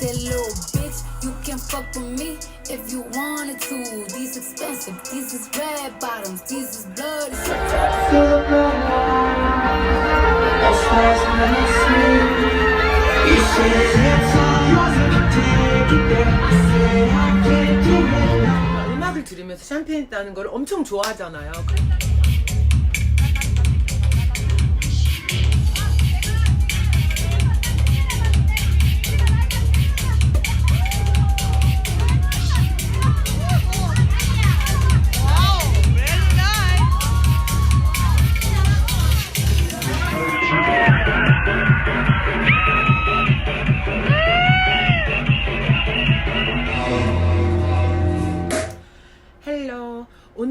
Said little bitch, you can fuck with me if you wanted to. These expensive, these is red bottoms, these is now. 음악을 들으면서 샴페인 따는 걸 엄청 좋아하잖아요.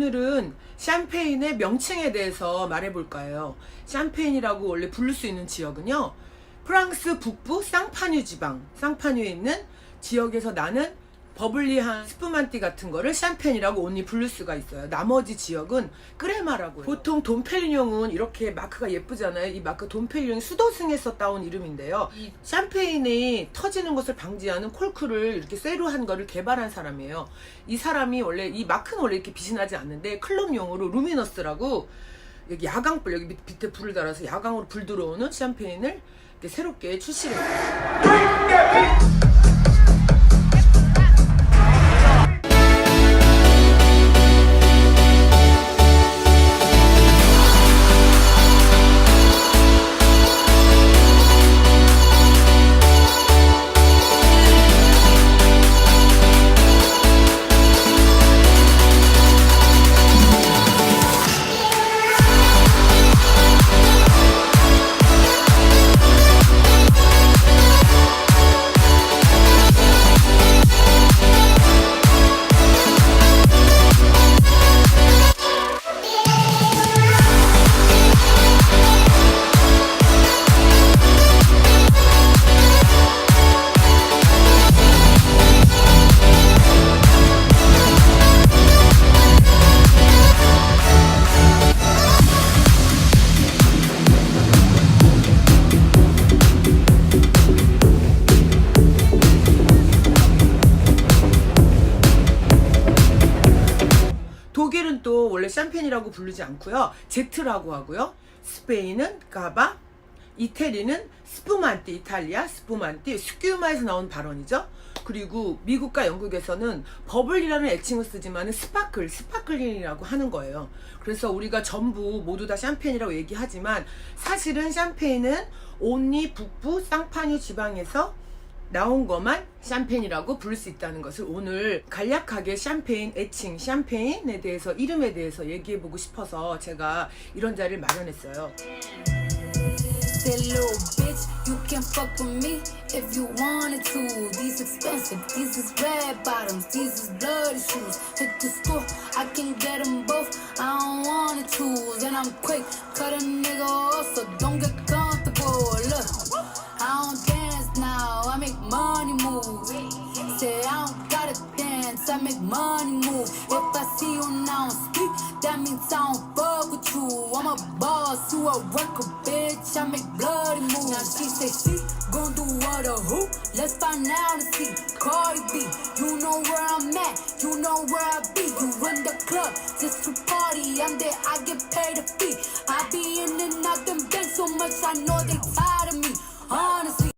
오늘은 샴페인의 명칭에 대해서 말해볼까 해요. 샴페인이라고 원래 부를 수 있는 지역은요. 프랑스 북부 쌍파뉴 지방, 쌍파뉴에 있는 지역에서 나는 버블리한 스푸만티 같은 거를 샴페인이라고 온리 부를 수가 있어요. 나머지 지역은 크레마라고 해요. 보통 돈페리뇽은 이렇게 마크가 예쁘잖아요. 이 마크 돈페리뇽이 수도승에서 따온 이름인데요. 이 샴페인이 터지는 것을 방지하는 콜크를 이렇게 쇠로 한 거를 개발한 사람이에요. 이 사람이 원래 이 마크는 원래 이렇게 빛이 나지 않는데 클럽용으로 루미너스라고 여기 야광불 여기 밑- 밑에 불을 달아서 야광으로 불 들어오는 샴페인을 이렇게 새롭게 출시를 했어요. 샴페인이라고 부르지 않고요. 제트라고 하고요. 스페인은 가바, 이태리는 스푸만티, 이탈리아 스푸만티, 스큐마에서 나온 발언이죠. 그리고 미국과 영국에서는 버블이라는 애칭을 쓰지만 스파클, 스파클링이라고 하는 거예요. 그래서 우리가 전부 모두 다 샴페인이라고 얘기하지만 사실은 샴페인은 온리 북부 쌍파뉴 지방에서 나온 것만 샴페인이라고 부를 수 있다는 것을 오늘 간략하게 샴페인 애칭, 샴페인에 대해서 이름에 대해서 얘기해 보고 싶어서 제가 이런 자리를 마련했어요. I make money move. If I see you now speak, that means I don't fuck with you. I'm a boss, you a worker, bitch. I make bloody moves. Now she say she gon' do what or who? Let's find out and see. Cardi B, you know where I'm at, you know where I be. You in the club just to party. I'm there, I get paid a fee. I be in and out them banks so much, I know they tired of me. Honestly.